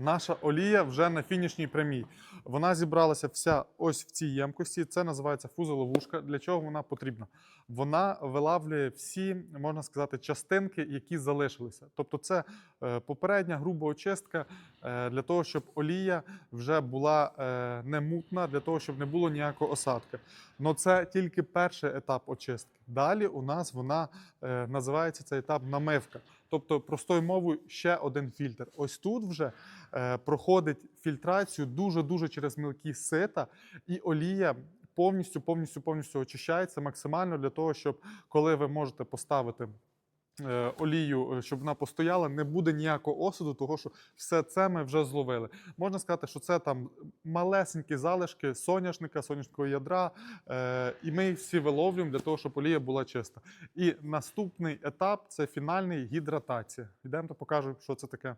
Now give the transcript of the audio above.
Наша олія вже на фінішній прямій. Вона зібралася вся ось в цій ємкості. Це називається фузоловушка. Для чого вона потрібна? Вона вилавлює всі, можна сказати, частинки, які залишилися. Тобто, це е, попередня груба очистка е, для того, щоб олія вже була е, не мутна, для того, щоб не було ніякого осадка. Но це тільки перший етап очистки. Далі у нас вона називається цей етап намивка. Тобто, простою мовою, ще один фільтр. Ось тут вже проходить фільтрацію дуже-дуже через мілкі сита, і олія повністю, повністю, повністю очищається максимально для того, щоб коли ви можете поставити. е, Олію, е, щоб вона постояла, не буде ніякого осаду, того що все це ми вже зловили. Можна сказати, що це там малесенькі залишки соняшника, соняшникового ядра, е, і ми їх всі виловлюємо для того, щоб олія була чиста. І наступний етап це фінальний гідратація. Йдемо то покажу, що це таке.